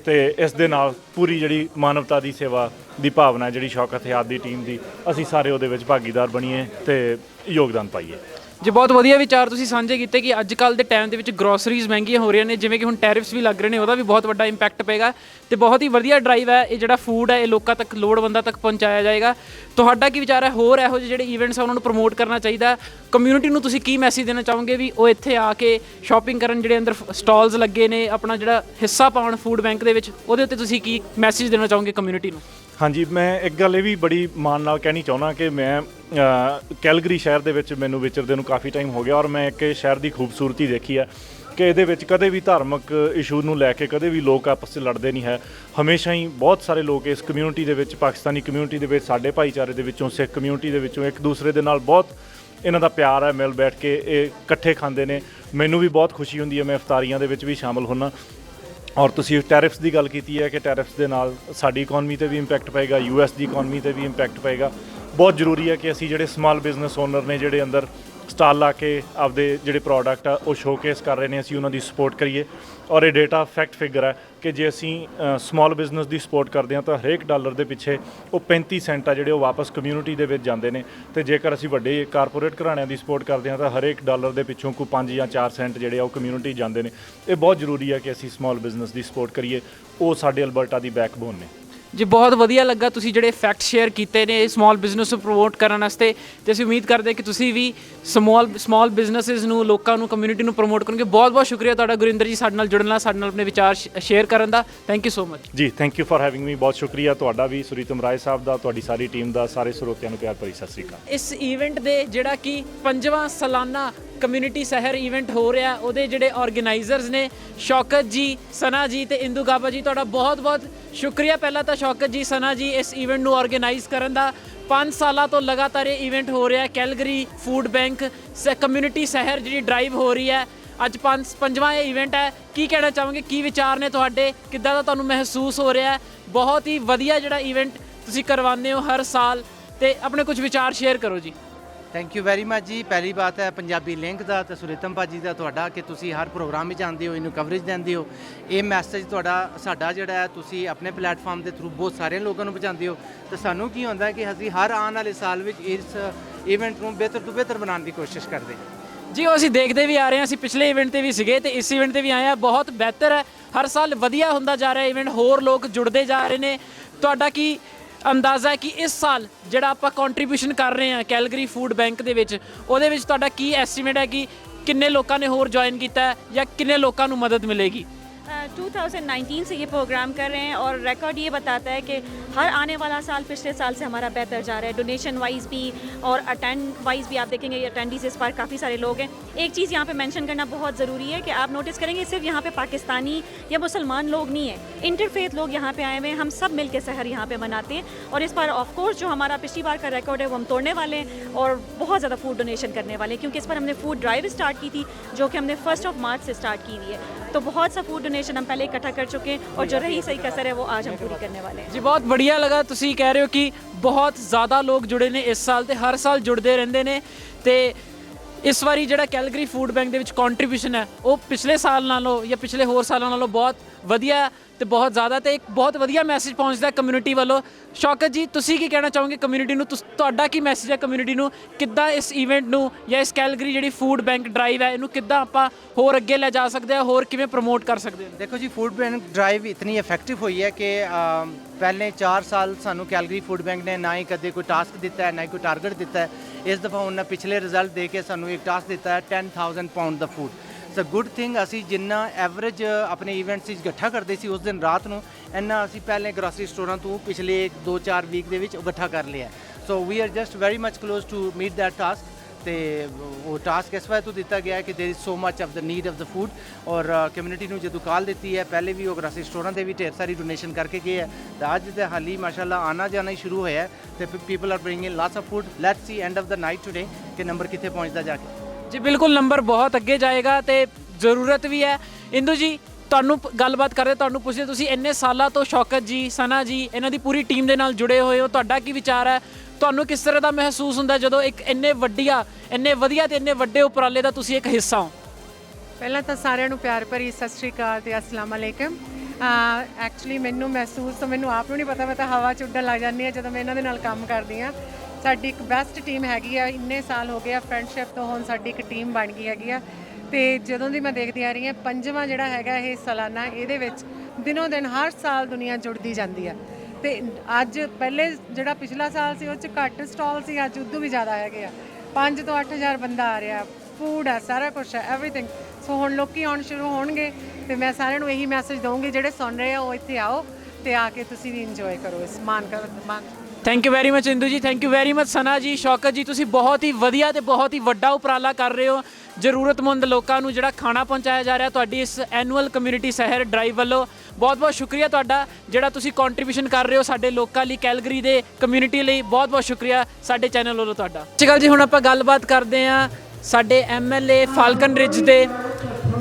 S2: ਤੇ ਇਸ ਦੇ ਨਾਲ ਪੂਰੀ ਜਿਹੜੀ ਮਾਨਵਤਾ ਦੀ ਸੇਵਾ ਦੀ ਭਾਵਨਾ ਜਿਹੜੀ ਸ਼ੌਕਤ ਹਯਾਤ ਦੀ ਟੀਮ ਦੀ, ਅਸੀਂ ਸਾਰੇ ਉਹਦੇ ਵਿੱਚ ਭਾਗੀਦਾਰ ਬਣੀਏ ਤੇ ਯੋਗਦਾਨ ਪਾਈਏ।
S1: ਜੀ, ਬਹੁਤ ਵਧੀਆ ਵਿਚਾਰ ਤੁਸੀਂ ਸਾਂਝੇ ਕੀਤੇ ਕਿ ਅੱਜ ਕੱਲ ਦੇ ਟਾਈਮ ਦੇ ਵਿੱਚ ਗਰੋਸਰੀਜ਼ ਮਹਿੰਗੀਆਂ ਹੋ ਰਹੀਆਂ ਨੇ, ਜਿਵੇਂ ਕਿ ਹੁਣ ਟੈਰਿਫਸ ਵੀ ਲੱਗ ਰਹੇ ਨੇ, ਉਹਦਾ ਵੀ ਬਹੁਤ ਵੱਡਾ ਇੰਪੈਕਟ ਪਏਗਾ ਤੇ ਬਹੁਤ ਹੀ ਵਧੀਆ ਡਰਾਈਵ ਹੈ ਇਹ ਜਿਹੜਾ ਫੂਡ ਹੈ, ਇਹ ਲੋਕਾਂ ਤੱਕ, ਲੋੜਵੰਦਾਂ ਤੱਕ ਪਹੁੰਚਾਇਆ ਜਾਏਗਾ। ਤੁਹਾਡਾ ਕੀ ਵਿਚਾਰ ਹੈ? ਹੋਰ ਇਹੋ ਜਿਹੇ ਜਿਹੜੇ ਇਵੈਂਟਸ ਆ, ਉਹਨਾਂ ਨੂੰ ਪ੍ਰਮੋਟ ਕਰਨਾ ਚਾਹੀਦਾ ਕਮਿਊਨਿਟੀ ਨੂੰ ਤੁਸੀਂ ਕੀ ਮੈਸੇਜ ਦੇਣਾ ਚਾਹੋਗੇ ਵੀ ਉਹ ਇੱਥੇ ਆ ਕੇ ਸ਼ਾਪਿੰਗ ਕਰਨ ਜਿਹੜੇ ਅੰਦਰ ਸਟਾਲਸ ਲੱਗੇ ਨੇ, ਆਪਣਾ ਜਿਹੜਾ ਹਿੱਸਾ ਪਾਉਣ ਫੂਡ ਬੈਂਕ ਦੇ ਵਿੱਚ, ਉਹਦੇ ਉੱਤੇ ਤੁਸੀਂ ਕੀ ਮੈਸੇਜ ਦੇਣਾ ਚਾਹੋਗੇ ਕਮਿਊਨਿਟੀ ਨੂੰ?
S2: ਹਾਂਜੀ, ਮੈਂ ਇੱਕ ਗੱਲ ਇਹ ਵੀ ਬੜੀ ਮਾਣ ਨਾਲ ਕਹਿਣੀ ਚਾਹੁੰਦਾ ਕਿ ਮੈਂ ਕੈਲਗਰੀ ਸ਼ਹਿਰ ਦੇ ਵਿੱਚ ਮੈਨੂੰ ਵਿਚਰਦੇ ਨੂੰ ਕਾਫੀ ਟਾਈਮ ਹੋ ਗਿਆ ਔਰ ਮੈਂ ਇੱਕ ਸ਼ਹਿਰ ਦੀ ਖੂਬਸੂਰਤੀ ਦੇਖੀ ਹੈ ਕਿ ਇਹਦੇ ਵਿੱਚ ਕਦੇ ਵੀ ਧਾਰਮਿਕ ਇਸ਼ੂ ਨੂੰ ਲੈ ਕੇ ਕਦੇ ਵੀ ਲੋਕ ਆਪਸ ਵਿੱਚ ਲੜਦੇ ਨਹੀਂ ਹੈ। ਹਮੇਸ਼ਾ ਹੀ ਬਹੁਤ ਸਾਰੇ ਲੋਕ ਇਸ ਕਮਿਊਨਿਟੀ ਦੇ ਵਿੱਚ, ਪਾਕਿਸਤਾਨੀ ਕਮਿਊਨਿਟੀ ਦੇ ਵਿੱਚ, ਸਾਡੇ ਭਾਈਚਾਰੇ ਦੇ ਵਿੱਚੋਂ, ਸਿੱਖ ਕਮਿਊਨਿਟੀ ਦੇ ਵਿੱਚੋਂ ਇੱਕ ਦੂਸਰੇ ਦੇ ਨਾਲ ਬਹੁਤ ਇਹਨਾਂ ਦਾ ਪਿਆਰ ਹੈ ਮਿਲ ਬੈਠ ਕੇ ਇਹ ਇਕੱਠੇ ਖਾਂਦੇ ਨੇ। ਮੈਨੂੰ ਵੀ ਬਹੁਤ ਖੁਸ਼ੀ ਹੁੰਦੀ ਹੈ, ਮੈਂ ਇਫਤਾਰੀਆਂ ਦੇ ਵਿੱਚ ਵੀ ਸ਼ਾਮਲ ਹੁੰਨਾ। ਔਰ ਤੁਸੀਂ ਟੈਰਿਫਸ ਦੀ ਗੱਲ ਕੀਤੀ ਹੈ ਕਿ ਟੈਰਿਫਸ ਦੇ ਨਾਲ ਸਾਡੀ ਇਕਨੋਮੀ ਤੇ ਵੀ ਇੰਪੈਕਟ ਪਏਗਾ ਯੂਐਸ ਦੀ ਇਕਨੋਮੀ ਤੇ ਵੀ ਇੰਪੈਕਟ ਪਏਗਾ। ਬਹੁਤ ਜ਼ਰੂਰੀ ਹੈ ਕਿ ਅਸੀਂ ਜਿਹੜੇ ਸਮਾਲ ਬਿਜ਼ਨਸ ਓਨਰ ਨੇ, ਜਿਹੜੇ ਅੰਦਰ ਸਟਾਲ ਲਾ ਕੇ ਆਪਦੇ ਜਿਹੜੇ ਪ੍ਰੋਡਕਟ ਆ, ਉਹ ਸ਼ੋਕੇਸ ਕਰ ਰਹੇ ਨੇ, ਅਸੀਂ ਉਹਨਾਂ ਦੀ ਸਪੋਰਟ ਕਰੀਏ। ਔਰ ਇਹ ਡੇਟਾ ਫੈਕਟ ਫਿਗਰ ਹੈ ਕਿ ਜੇ ਅਸੀਂ ਸਮਾਲ ਬਿਜ਼ਨਸ ਦੀ ਸਪੋਰਟ ਕਰਦੇ ਹਾਂ ਤਾਂ ਹਰੇਕ ਡਾਲਰ ਦੇ ਪਿੱਛੇ ਉਹ 35 ਸੈਂਟ ਆ ਜਿਹੜੇ ਉਹ ਵਾਪਸ ਕਮਿਊਨਿਟੀ ਦੇ ਵਿੱਚ ਜਾਂਦੇ ਨੇ। ਤੇ ਜੇਕਰ ਅਸੀਂ ਵੱਡੇ ਕਾਰਪੋਰੇਟ ਘਰਾਣਿਆਂ ਦੀ ਸਪੋਰਟ ਕਰਦੇ ਹਾਂ ਤਾਂ ਹਰੇਕ ਡਾਲਰ ਦੇ ਪਿੱਛੋਂ ਕੋਈ 5 ਜਾਂ 4 ਸੈਂਟ ਜਿਹੜੇ ਆ ਉਹ ਕਮਿਊਨਿਟੀ ਜਾਂਦੇ ਨੇ। ਇਹ ਬਹੁਤ ਜ਼ਰੂਰੀ ਹੈ ਕਿ ਅਸੀਂ ਸਮਾਲ ਬਿਜ਼ਨਸ ਦੀ ਸਪੋਰਟ ਕਰੀਏ। ਉਹ ਸਾਡੇ ਅਲਬਰਟਾ ਦੀ ਬੈਕਬੋਨ ਨੇ।
S1: ਜੀ, ਬਹੁਤ ਵਧੀਆ ਲੱਗਾ ਤੁਸੀਂ ਜਿਹੜੇ ਫੈਕਟ ਸ਼ੇਅਰ ਕੀਤੇ ਨੇ ਸਮਾਲ ਬਿਜ਼ਨਸ ਨੂੰ ਪ੍ਰਮੋਟ ਕਰਨ ਵਾਸਤੇ। ਤੇ ਅਸੀਂ ਉਮੀਦ ਕਰਦੇ ਕਿ ਤੁਸੀਂ ਵੀ ਸਮਾਲ ਸਮਾਲ ਬਿਜ਼ਨੈਸਸ ਨੂੰ ਲੋਕਾਂ ਨੂੰ ਕਮਿਊਨਿਟੀ ਨੂੰ ਪ੍ਰਮੋਟ ਕਰਨਗੇ। ਬਹੁਤ ਬਹੁਤ ਸ਼ੁਕਰੀਆ ਤੁਹਾਡਾ ਗੁਰਿੰਦਰ ਜੀ ਸਾਡੇ ਨਾਲ ਜੁੜਨ ਨਾਲ ਸਾਡੇ ਨਾਲ ਆਪਣੇ ਵਿਚਾਰ ਸ਼ੇਅਰ ਕਰਨ ਦਾ। ਥੈਂਕ ਯੂ ਸੋ ਮਚ
S2: ਜੀ thank you for having me ਬਹੁਤ ਸ਼ੁਕਰੀਆ ਤੁਹਾਡਾ ਵੀ ਸੁਰੀਤਮ ਰਾਏ ਸਾਹਿਬ ਦਾ ਤੁਹਾਡੀ ਸਾਰੀ ਟੀਮ ਦਾ ਸਾਰੇ ਸਰੋਤਿਆਂ ਨੂੰ ਪਿਆਰ ਭਰੀ ਸਤਿ ਸ੍ਰੀ ਅਕਾਲ।
S1: ਇਸ ਇਵੈਂਟ ਦੇ ਜਿਹੜਾ ਕਿ ਪੰਜਵਾਂ ਸਾਲਾਨਾ ਕਮਿਊਨਿਟੀ ਸ਼ਹਿਰ ਇਵੈਂਟ ਹੋ ਰਿਹਾ ਉਹਦੇ ਜਿਹੜੇ ਆਰਗੇਨਾਈਜ਼ਰਸ ਨੇ ਸ਼ੌਕਤ ਜੀ ਸਨਾ ਜੀ ਤੇ ਇੰਦੂ ਗਾਬਾ ਜੀ ਤੁਹਾਡਾ ਬਹੁਤ-ਬਹੁਤ ਸ਼ੁਕਰੀਆ। ਪਹਿਲਾਂ ਤਾਂ ਸ਼ੌਕਤ ਜੀ ਸਨਾ ਜੀ ਇਸ ਇਵੈਂਟ ਨੂੰ ਆਰਗੇਨਾਈਜ਼ ਕਰਨ ਦਾ 5 ਸਾਲਾਂ ਤੋਂ ਲਗਾਤਾਰ ਇਹ ਇਵੈਂਟ ਹੋ ਰਿਹਾ ਕੈਲਗਰੀ ਫੂਡ ਬੈਂਕ ਕਮਿਊਨਿਟੀ ਸ਼ਹਿਰ ਜਿਹੜੀ ਡਰਾਈਵ ਹੋ ਰਹੀ ਹੈ। ਅੱਜ ਪੰਜ, ਪੰਜਵਾਂ ਇਹ ਇਵੈਂਟ ਹੈ। ਕੀ ਕਹਿਣਾ ਚਾਹੋਗੇ? ਕੀ ਵਿਚਾਰ ਨੇ ਤੁਹਾਡੇ? ਕਿੱਦਾਂ ਦਾ ਤੁਹਾਨੂੰ ਮਹਿਸੂਸ ਹੋ ਰਿਹਾ ਹੈ? ਬਹੁਤ ਹੀ ਵਧੀਆ ਜਿਹੜਾ ਇਵੈਂਟ ਤੁਸੀਂ ਕਰਵਾਉਂਦੇ ਹੋ ਹਰ ਸਾਲ। ਤੇ ਆਪਣੇ ਕੁਝ ਵਿਚਾਰ ਸ਼ੇਅਰ ਕਰੋ ਜੀ।
S3: ਥੈਂਕ ਯੂ ਵੈਰੀ ਮੱਚ ਜੀ। ਪਹਿਲੀ ਬਾਤ ਹੈ ਪੰਜਾਬੀ ਲਿੰਕ ਦਾ ਤੇ ਸੁਰਿਤਮ ਭਾਜੀ ਦਾ ਤੁਹਾਡਾ ਕਿ ਤੁਸੀਂ ਹਰ ਪ੍ਰੋਗਰਾਮ ਵਿੱਚ ਆਉਂਦੇ ਹੋ, ਇਹਨੂੰ ਕਵਰੇਜ ਦਿੰਦੇ ਹੋ। ਇਹ ਮੈਸੇਜ ਤੁਹਾਡਾ, ਸਾਡਾ ਜਿਹੜਾ ਹੈ, ਤੁਸੀਂ ਆਪਣੇ ਪਲੇਟਫਾਰਮ ਦੇ ਥਰੂ ਬਹੁਤ ਸਾਰੇ ਲੋਕਾਂ ਨੂੰ ਪਹੁੰਚਾਉਂਦੇ ਹੋ। ਤੇ ਸਾਨੂੰ ਕੀ ਹੁੰਦਾ ਹੈ ਕਿ ਅਸੀਂ ਹਰ ਆਉਣ ਵਾਲੇ ਸਾਲ ਵਿੱਚ ਇਸ ਇਵੈਂਟ ਨੂੰ ਬਿਹਤਰ ਤੋਂ ਬਿਹਤਰ ਬਣਾਉਣ ਦੀ ਕੋਸ਼ਿਸ਼ ਕਰਦੇ ਹਾਂ।
S1: ਜੀ, ਉਹ ਅਸੀਂ ਦੇਖਦੇ ਵੀ ਆ ਰਹੇ ਹਾਂ। ਅਸੀਂ ਪਿਛਲੇ ਇਵੈਂਟ ਤੇ ਵੀ ਸੀਗੇ ਤੇ ਇਸ ਇਵੈਂਟ ਤੇ ਵੀ ਆਏ ਆ ਬਹੁਤ ਬਿਹਤਰ ਹੈ। ਹਰ ਸਾਲ ਵਧੀਆ ਹੁੰਦਾ ਜਾ ਰਿਹਾ ਇਵੈਂਟ ਹੋਰ ਲੋਕ ਜੁੜਦੇ ਜਾ ਰਹੇ ਨੇ। ਤੁਹਾਡਾ ਕੀ ਅੰਦਾਜ਼ਾ ਹੈ ਕਿ ਇਸ ਸਾਲ ਜਿਹੜਾ ਆਪਾਂ ਕੰਟਰੀਬਿਊਸ਼ਨ ਕਰ ਰਹੇ ਹਾਂ ਕੈਲਗਰੀ ਫੂਡ ਬੈਂਕ ਦੇ ਵਿੱਚ, ਉਹਦੇ ਵਿੱਚ ਤੁਹਾਡਾ ਕੀ ਐਸਟੀਮੇਟ ਹੈ ਕਿ ਕਿੰਨੇ ਲੋਕਾਂ ਨੇ ਹੋਰ ਜੁਆਇਨ ਕੀਤਾ ਹੈ ਜਾਂ ਕਿੰਨੇ ਲੋਕਾਂ ਨੂੰ ਮਦਦ ਮਿਲੇਗੀ?
S4: 2019 से ये प्रोग्राम कर रहे हैं और रिकॉर्ड ये बताता है कि हर आने वाला साल, पिछले साल से हमारा बेहतर जा रहा है। डोनेशन वाइज भी और अटेंड वाइज भी आप देखेंगे अटेंडीज इस बार काफ़ी सारे लोग हैं। एक चीज़ यहाँ पे मेंशन करना बहुत ज़रूरी है कि आप नोटिस करेंगे, सिर्फ़ यहाँ पे पाकिस्तानी या मुसलमान लोग नहीं हैं। इंटरफेथ लोग यहाँ पे आए हुए हैं। हम सब मिल के सहर यहाँ पे मनाते हैं और इस बार ऑफकोर्स जो हमारा पिछली बार का रिकॉर्ड है, वो हम तोड़ने वाले हैं और बहुत ज़्यादा फ़ूड डोनेशन करने वाले हैं, क्योंकि इस बार हमने फ़ूड ड्राइव स्टार्ट की थी, जो कि हमने फ़र्स्ट ऑफ़ मार्च से स्टार्ट की हुई है। तो बहुत सा फ़ूड डोनेशन हम पहले इकट्ठा कर चुके हैं और जो रही सही कसर है वो आज हम पूरी करने वाले हैं
S1: ਜੀ ਬਹੁਤ ਬੜੀਆ ਲਗਾ ਤੁਸੀਂ ਕਹਿ ਰਹੇ ਹੋ ਕਿ ਬਹੁਤ ਜ਼ਿਆਦਾ ਲੋਕ ਜੁੜੇ ਨੇ ਇਸ ਸਾਲ ਤੇ ਹਰ ਸਾਲ ਜੁੜਦੇ ਰਹਿੰਦੇ ਨੇ ਤੇ ਇਸ ਵਾਰੀ ਜਿਹੜਾ ਕੈਲਗਰੀ ਫੂਡ ਬੈਂਕ ਦੇ ਵਿੱਚ ਕੰਟਰੀਬਿਊਸ਼ਨ ਹੈ ਉਹ ਪਿਛਲੇ ਸਾਲ ਨਾਲੋਂ ਜਾਂ ਪਿਛਲੇ ਹੋਰ ਸਾਲਾਂ ਨਾਲੋਂ ਬਹੁਤ ਵਧੀਆ ਤੇ ਬਹੁਤ ਜ਼ਿਆਦਾ ਤੇ ਇੱਕ ਬਹੁਤ ਵਧੀਆ ਮੈਸੇਜ ਪਹੁੰਚਦਾ ਕਮਿਊਨਿਟੀ ਵੱਲੋਂ। ਸ਼ੌਕਤ ਜੀ ਤੁਸੀਂ ਕੀ ਕਹਿਣਾ ਚਾਹੋਗੇ ਕਮਿਊਨਿਟੀ ਨੂੰ? ਤੁਸ- ਤੁਹਾਡਾ ਕੀ ਮੈਸੇਜ ਹੈ ਕਮਿਊਨਿਟੀ ਨੂੰ? ਕਿੱਦਾਂ ਇਸ ਇਵੈਂਟ ਨੂੰ ਜਾਂ ਇਸ ਕੈਲਗਰੀ ਜਿਹੜੀ ਫੂਡ ਬੈਂਕ ਡਰਾਈਵ ਹੈ ਇਹਨੂੰ ਕਿੱਦਾਂ ਆਪਾਂ ਹੋਰ ਅੱਗੇ ਲੈ ਜਾ ਸਕਦੇ ਹਾਂ ਹੋਰ ਕਿਵੇਂ ਪ੍ਰਮੋਟ ਕਰ ਸਕਦੇ ਹਾਂ?
S3: ਦੇਖੋ ਜੀ ਫੂਡ ਬੈਂਕ ਡਰਾਈਵ ਇਤਨੀ ਇਫੈਕਟਿਵ ਹੋਈ ਹੈ ਕਿ ਅਮ, ਪਹਿਲੇ 4 ਸਾਲ ਸਾਨੂੰ ਕੈਲਗਰੀ ਫੂਡ ਬੈਂਕ ਨੇ ਨਾ ਹੀ ਕਦੇ ਕੋਈ ਟਾਸਕ ਦਿੱਤਾ ਹੈ ਨਾ ਹੀ ਕੋਈ ਟਾਰਗੇਟ ਦਿੱਤਾ ਹੈ। ਇਸ ਦਫਾ ਉਹਨਾਂ ਪਿਛਲੇ ਰਿਜ਼ਲਟ ਦੇ ਕੇ ਸਾਨੂੰ ਇੱਕ ਟਾਸਕ ਦਿੱਤਾ ਹੈ 10000 ਪਾਉਂਡ ਦਾ ਫੂਡ ਸੋ ਗੁੱਡ ਥਿੰਗ ਅਸੀਂ ਜਿੰਨਾ ਐਵਰੇਜ ਆਪਣੇ ਇਵੈਂਟਸ ਵਿੱਚ ਇਕੱਠਾ ਕਰਦੇ ਸੀ ਉਸ ਦਿਨ ਰਾਤ ਨੂੰ, ਇੰਨਾ ਅਸੀਂ ਪਹਿਲੇ ਗਰੋਸਰੀ ਸਟੋਰਾਂ ਤੋਂ ਪਿਛਲੇ 2-4 ਵੀਕ ਦੇ ਵਿੱਚ ਇਕੱਠਾ ਕਰ ਲਿਆ। So we are just very much close to meet that task ਤੇ ਉਹ ਟਾਸਕ ਇਸ ਵਾਰ ਤੋਂ ਦਿੱਤਾ ਗਿਆ ਹੈ ਕਿ there is so much of the need of the food ਔਰ ਕਮਿਊਨਿਟੀ ਨੂੰ ਜਦੋਂ ਕਾਲ ਦਿੱਤੀ ਹੈ, ਪਹਿਲੇ ਵੀ ਉਹ ਗ੍ਰਾਸਰੀ ਸਟੋਰਾਂ ਦੇ ਵੀ ਢੇਰ ਸਾਰੀ ਡੋਨੇਸ਼ਨ ਕਰਕੇ ਗਏ ਹੈ। ਤਾਂ ਅੱਜ ਤੇ ਹਾਲੀ ਮਾਸ਼ਾਅੱਲਾ ਆਣਾ ਜਾਣਾ ਹੀ ਸ਼ੁਰੂ ਹੋਇਆ ਹੈ। ਤੇ people are bringing lots of food let's see end of the night today ਕਿ ਨੰਬਰ ਕਿੱਥੇ ਪਹੁੰਚਦਾ ਜਾ ਕੇ।
S1: ਜੀ, ਬਿਲਕੁਲ ਨੰਬਰ ਬਹੁਤ ਅੱਗੇ ਜਾਏਗਾ ਤੇ ਜ਼ਰੂਰਤ ਵੀ ਹੈ। ਇੰਦੂ ਜੀ, ਤੁਹਾਨੂੰ ਪ- ਗੱਲਬਾਤ ਕਰਦੇ ਤੁਹਾਨੂੰ ਪੁੱਛਦੇ, ਤੁਸੀਂ ਇੰਨੇ ਸਾਲਾਂ ਤੋਂ ਸ਼ੌਕਤ ਜੀ, ਸਨਾ ਜੀ, ਇਹਨਾਂ ਦੀ ਪੂਰੀ ਟੀਮ ਦੇ ਨਾਲ ਜੁੜੇ ਹੋਏ ਹੋ, ਤੁਹਾਡਾ ਕੀ ਵਿਚਾਰ ਹੈ? ਤੁਹਾਨੂੰ ਕਿਸ ਤਰ੍ਹਾਂ ਦਾ ਮਹਿਸੂਸ ਹੁੰਦਾ ਜਦੋਂ ਇੱਕ ਇੰਨੇ ਵੱਡੀਆ, ਇੰਨੇ ਵਧੀਆ ਤੇ ਇੰਨੇ ਵੱਡੇ ਉਪਰਾਲੇ ਦਾ ਤੁਸੀਂ ਇੱਕ ਹਿੱਸਾ ਹੋ?
S5: ਪਹਿਲਾਂ ਤਾਂ ਸਾਰਿਆਂ ਨੂੰ ਪਿਆਰ ਭਰੀ ਸਤਿ ਸ਼੍ਰੀ ਅਕਾਲ ਤੇ ਅਸਲਾਮ ਅਲੈਕਮ। ਐਕਚੁਅਲੀ ਮੈਨੂੰ ਮਹਿਸੂਸ ਤਾਂ ਮੈਨੂੰ ਆਪ ਨੂੰ ਨਹੀਂ ਪਤਾ, ਮੈਂ ਤਾਂ ਹਵਾ 'ਚ ਉੱਡਣ ਲੱਗ ਜਾਂਦੀ ਹਾਂ ਜਦੋਂ ਮੈਂ ਇਹਨਾਂ ਦੇ ਨਾਲ ਕੰਮ ਕਰਦੀ ਹਾਂ। ਸਾਡੀ ਇੱਕ ਬੈਸਟ ਟੀਮ ਹੈਗੀ ਆ, ਇੰਨੇ ਸਾਲ ਹੋ ਗਏ ਆ ਫਰੈਂਡਸ਼ਿਪ ਤੋਂ, ਹੁਣ ਸਾਡੀ ਇੱਕ ਟੀਮ ਬਣ ਗਈ ਹੈਗੀ ਆ। ਤੇ ਜਦੋਂ ਦੀ ਮੈਂ ਦੇਖਦੀ ਆ ਰਹੀ ਹਾਂ ਪੰਜਵਾਂ ਜਿਹੜਾ ਹੈਗਾ ਇਹ ਸਾਲਾਨਾ, ਇਹਦੇ ਵਿੱਚ ਦਿਨੋਂ ਦਿਨ ਹਰ ਸਾਲ ਦੁਨੀਆ ਜੁੜਦੀ ਜਾਂਦੀ ਆ। ਤੇ ਅੱਜ ਪਹਿਲੇ ਜਿਹੜਾ ਪਿਛਲਾ ਸਾਲ ਸੀ, ਉਹ ਚ ਘੱਟ ਸਟਾਲ ਸੀ, ਅੱਜ ਉਦੋਂ ਵੀ ਜ਼ਿਆਦਾ ਹੈਗੇ ਆ। 5 ਤੋਂ 8000 ਬੰਦਾ ਆ ਰਿਹਾ ਫੂਡ ਆ, ਸਾਰਾ ਕੁਝ ਹੈ ਐਵਰੀਥਿੰਗ ਸੋ ਹੁਣ ਲੋਕੀ ਆਉਣ ਸ਼ੁਰੂ ਹੋਣਗੇ, ਤੇ ਮੈਂ ਸਾਰਿਆਂ ਨੂੰ ਇਹੀ ਮੈਸੇਜ ਦਵਾਂਗੀ ਜਿਹੜੇ ਸੁਣ ਰਹੇ ਆ, ਉਹ ਇੱਥੇ ਆਓ, ਤੇ ਆ ਕੇ ਤੁਸੀਂ ਵੀ ਇੰਜੋਏ ਕਰੋ ਇਸ ਮਾਨ ਕਰ ਮਾਨ
S1: thank you very much Indu ji thank you very much Sana ji Shaukat ji ਤੁਸੀਂ ਬਹੁਤ ਹੀ ਵਧੀਆ ਤੇ ਬਹੁਤ ਹੀ ਵੱਡਾ ਉਪਰਾਲਾ ਕਰ ਰਹੇ ਹੋ ਜ਼ਰੂਰਤਮੰਦ ਲੋਕਾਂ ਨੂੰ ਜਿਹੜਾ ਖਾਣਾ ਪਹੁੰਚਾਇਆ ਜਾ ਰਿਹਾ ਤੁਹਾਡੀ ਇਸ ਐਨੂਅਲ ਕਮਿਊਨਿਟੀ ਸ਼ਹਿਰ ਡਰਾਈਵ ਵੱਲੋਂ ਬਹੁਤ ਬਹੁਤ ਸ਼ੁਕਰੀਆ ਤੁਹਾਡਾ ਜਿਹੜਾ ਤੁਸੀਂ ਕੰਟਰੀਬਿਊਸ਼ਨ ਕਰ ਰਹੇ ਹੋ ਸਾਡੇ ਲੋਕਾਂ ਲਈ ਕੈਲਗਰੀ ਦੇ ਕਮਿਊਨਿਟੀ ਲਈ ਬਹੁਤ ਬਹੁਤ ਸ਼ੁਕਰੀਆ ਸਾਡੇ ਚੈਨਲ ਵੱਲੋਂ ਤੁਹਾਡਾ ਚਲ ਜੀ ਹੁਣ ਆਪਾਂ ਗੱਲਬਾਤ ਕਰਦੇ ਹਾਂ ਸਾਡੇ ਐਮਐਲਏ ਫਾਲਕਨ ਰਿਜ ਦੇ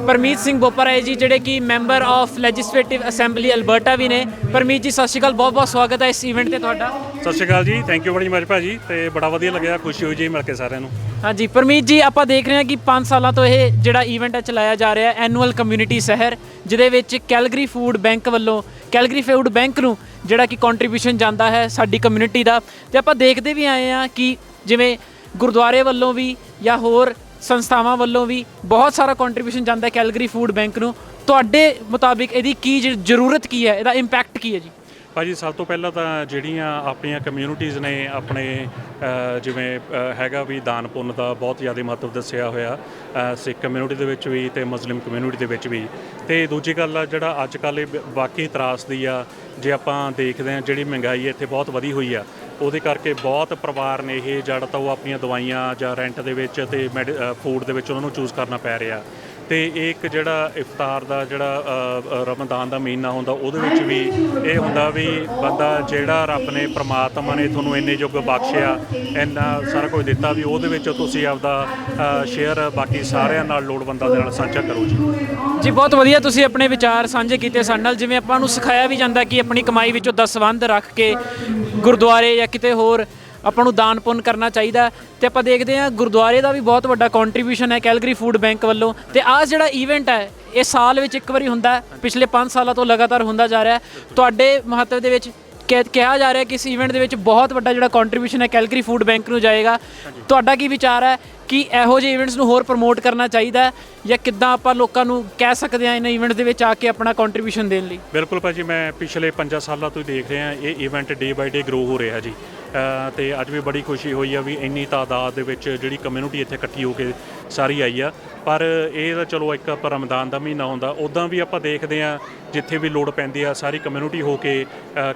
S1: ਪਰਮੀਤ ਸਿੰਘ ਬੋਪਰਾਏ ਜੀ ਜਿਹੜੇ ਕਿ member of legislative assembly Alberta ਵੀ ਨੇ। ਪਰਮੀਤ ਜੀ ਸਤਿ ਸ਼੍ਰੀ ਅਕਾਲ ਬਹੁਤ ਬਹੁਤ ਸਵਾਗਤ ਹੈ ਇਸ ਇਵੈਂਟ ਤੇ ਤੁਹਾਡਾ।
S6: ਸਤਿ ਸ਼੍ਰੀ ਅਕਾਲ ਜੀ ਥੈਂਕ ਯੂ ਬੜੀ ਮਚ ਭਾਜੀ ਤੇ ਬੜਾ ਵਧੀਆ ਲੱਗਿਆ ਖੁਸ਼ੀ ਹੋਈ ਜੀ ਮਿਲ ਕੇ ਸਾਰਿਆਂ ਨੂੰ।
S1: ਹਾਂਜੀ ਪਰਮੀਤ ਜੀ ਆਪਾਂ ਦੇਖ ਰਹੇ ਹਾਂ ਕਿ 5 ਸਾਲਾਂ ਤੋਂ ਇਹ ਜਿਹੜਾ ਇਵੈਂਟ ਹੈ ਚਲਾਇਆ ਜਾ ਰਿਹਾ ਹੈ ਐਨੂਅਲ ਕਮਿਊਨਿਟੀ ਸ਼ਹਿਰ ਜਿਹਦੇ ਵਿੱਚ ਕੈਲਗਰੀ ਫੂਡ ਬੈਂਕ ਵੱਲੋਂ ਕੈਲਗਰੀ ਫੂਡ ਬੈਂਕ ਨੂੰ ਜਿਹੜਾ ਕਿ ਕੰਟਰੀਬਿਊਸ਼ਨ ਜਾਂਦਾ ਹੈ ਸਾਡੀ ਕਮਿਊਨਿਟੀ ਦਾ। ਤੇ ਆਪਾਂ ਦੇਖਦੇ ਵੀ ਆਏ ਹਾਂ ਕਿ ਜਿਵੇਂ ਗੁਰਦੁਆਰੇ ਵੱਲੋਂ ਵੀ ਜਾਂ ਹੋਰ ਸੰਸਥਾਵਾਂ ਵੱਲੋਂ ਵੀ ਬਹੁਤ ਸਾਰਾ ਕੰਟਰੀਬਿਊਸ਼ਨ ਜਾਂਦਾ ਹੈ ਕੈਲਗਰੀ ਫੂਡ ਬੈਂਕ ਨੂੰ। ਤੁਹਾਡੇ ਮੁਤਾਬਿਕ ਇਹਦੀ ਕੀ ਜ- ਜ਼ਰੂਰਤ ਕੀ ਹੈ? ਇਹਦਾ ਇੰਪੈਕਟ ਕੀ ਹੈ ਜੀ?
S6: ਭਾਜੀ ਸਭ ਤੋਂ ਪਹਿਲਾਂ ਤਾਂ ਜਿਹੜੀਆਂ ਆਪਣੀਆਂ ਕਮਿਊਨਿਟੀਜ਼ ਨੇ ਆਪਣੇ ਅ, ਜਿਵੇਂ ਅ, ਹੈਗਾ ਵੀ ਦਾਨ ਪੁੰਨ ਦਾ ਬਹੁਤ ਜ਼ਿਆਦਾ ਮਹੱਤਵ ਦੱਸਿਆ ਹੋਇਆ ਅ, ਸਿੱਖ ਕਮਿਊਨਿਟੀ ਦੇ ਵਿੱਚ ਵੀ ਤੇ ਮੁਸਲਿਮ ਕਮਿਊਨਿਟੀ ਦੇ ਵਿੱਚ ਵੀ। ਤੇ ਦੂਜੀ ਗੱਲ ਆ ਜਿਹੜਾ ਅੱਜ ਕੱਲ੍ਹ ਇਹ ਬ- ਵਾਕਈ ਤਰਾਸਦੀ ਆ ਜੇ ਆਪਾਂ ਦੇਖਦੇ ਹਾਂ ਜਿਹੜੀ ਮਹਿੰਗਾਈ ਇੱਥੇ ਬਹੁਤ ਵਧੀ ਹੋਈ ਆ ਉਹਦੇ ਕਰਕੇ ਬਹੁਤ ਪਰਿਵਾਰ ਨੇ ਇਹ ਜੜ ਤਾਂ ਉਹ ਆਪਣੀਆਂ ਦਵਾਈਆਂ ਜਾਂ ਰੈਂਟ ਦੇ ਵਿੱਚ ਤੇ ਫੂਡ ਦੇ ਵਿੱਚ ਉਹਨਾਂ ਨੂੰ ਚੂਜ਼ ਕਰਨਾ ਪੈ ਰਿਹਾ। ਤੇ ਇਹ ਇੱਕ ਜਿਹੜਾ ਇਫਤਾਰ ਦਾ ਜਿਹੜਾ ਅ, ਰਮਦਾਨ ਦਾ ਮਹੀਨਾ ਹੁੰਦਾ ਉਹਦੇ ਵਿੱਚ ਵੀ ਇਹ ਹੁੰਦਾ ਵੀ ਬੰਦਾ ਜਿਹੜਾ ਰੱਬ ਨੇ ਪ੍ਰਮਾਤਮਾ ਨੇ ਤੁਹਾਨੂੰ ਇੰਨੇ ਯੁੱਗ ਬਖਸ਼ਿਆ ਇੰਨਾ ਸਾਰਾ ਕੁਝ ਦਿੱਤਾ ਵੀ ਉਹਦੇ ਵਿੱਚ ਤੁਸੀਂ ਆਪਦਾ ਸ਼ੇਅਰ ਬਾਕੀ ਸਾਰਿਆਂ ਨਾਲ ਲੋੜਵੰਦਾਂ ਦੇ ਨਾਲ ਸਾਂਝਾ ਕਰੋ ਜੀ।
S1: ਜੀ ਬਹੁਤ ਵਧੀਆ ਤੁਸੀਂ ਆਪਣੇ ਵਿਚਾਰ ਸਾਂਝੇ ਕੀਤੇ ਸਾਡੇ ਨਾਲ ਜਿਵੇਂ ਆਪਾਂ ਨੂੰ ਸਿਖਾਇਆ ਵੀ ਜਾਂਦਾ ਕਿ ਆਪਣੀ ਕਮਾਈ ਵਿੱਚੋਂ ਦਸਵੰਧ ਰੱਖ ਕੇ ਗੁਰਦੁਆਰੇ ਜਾਂ ਕਿਤੇ ਹੋਰ ਆਪਾਂ ਨੂੰ ਦਾਨ ਪੁੰਨ ਕਰਨਾ ਚਾਹੀਦਾ। ਤੇ ਆਪਾਂ ਦੇਖਦੇ ਹਾਂ ਗੁਰਦੁਆਰੇ ਦਾ ਵੀ ਬਹੁਤ ਵੱਡਾ ਕੰਟਰੀਬਿਊਸ਼ਨ ਹੈ ਕੈਲਗਰੀ ਫੂਡ ਬੈਂਕ ਵੱਲੋਂ। ਤੇ ਆਹ ਜਿਹੜਾ ਇਵੈਂਟ ਹੈ ਇਹ ਸਾਲ ਵਿੱਚ ਇੱਕ ਵਾਰੀ ਹੁੰਦਾ ਪਿਛਲੇ 5 ਸਾਲਾਂ ਤੋਂ ਲਗਾਤਾਰ ਹੁੰਦਾ ਜਾ ਰਿਹਾ ਤੁਹਾਡੇ ਮਹੱਤਵ ਦੇ ਵਿੱਚ ਕਿਹਾ ਜਾ ਰਿਹਾ ਕਿ ਇਸ ਇਵੈਂਟ ਦੇ ਵਿੱਚ ਬਹੁਤ ਵੱਡਾ ਜਿਹੜਾ ਕੰਟਰੀਬਿਊਸ਼ਨ ਹੈ ਕੈਲਗਰੀ ਫੂਡ ਬੈਂਕ ਨੂੰ ਜਾਏਗਾ। ਤੁਹਾਡਾ ਕੀ ਵਿਚਾਰ ਹੈ ਕਿ ਇਹੋ ਜਿਹੇ ਇਵੈਂਟਸ ਨੂੰ ਹੋਰ ਪ੍ਰਮੋਟ ਕਰਨਾ ਚਾਹੀਦਾ ਹੈ ਜਾਂ ਕਿੱਦਾਂ ਆਪਾਂ ਲੋਕਾਂ ਨੂੰ ਕਹਿ ਸਕਦੇ ਹਾਂ ਇਹਨਾਂ ਇਵੈਂਟ ਦੇ ਵਿੱਚ ਆ ਕੇ ਆਪਣਾ ਕੰਟਰੀਬਿਊਸ਼ਨ ਦੇਣ ਲਈ?
S6: ਬਿਲਕੁਲ ਭਾਜੀ ਮੈਂ ਪਿਛਲੇ 5 ਸਾਲਾਂ ਤੋਂ ਹੀ ਦੇਖ ਰਿਹਾ ਇਹ ਇਵੈਂਟ ਡੇ ਬਾਈ ਡੇ ਗਰੋ ਹੋ ਰਿਹਾ ਜੀ। ਤੇ ਅੱਜ ਵੀ ਬੜੀ ਖੁਸ਼ੀ ਹੋਈ ਆ ਵੀ ਇੰਨੀ ਤਾਦਾਦ ਦੇ ਵਿੱਚ ਜਿਹੜੀ ਕਮਿਊਨਿਟੀ ਇੱਥੇ ਇਕੱਠੀ ਹੋ ਕੇ ਸਾਰੀ ਆਈ ਆ। ਪਰ ਇਹ ਤਾਂ ਚਲੋ ਇੱਕ ਆਪਾਂ ਰਮਦਾਨ ਦਾ ਮਹੀਨਾ ਹੁੰਦਾ ਉਦਾਂ ਵੀ ਆਪਾਂ ਦੇਖਦੇ ਆ, ਜਿੱਥੇ ਵੀ ਲੋੜ ਪੈਂਦੀ ਆ, ਸਾਰੀ ਕਮਿਊਨਿਟੀ ਹੋ ਕੇ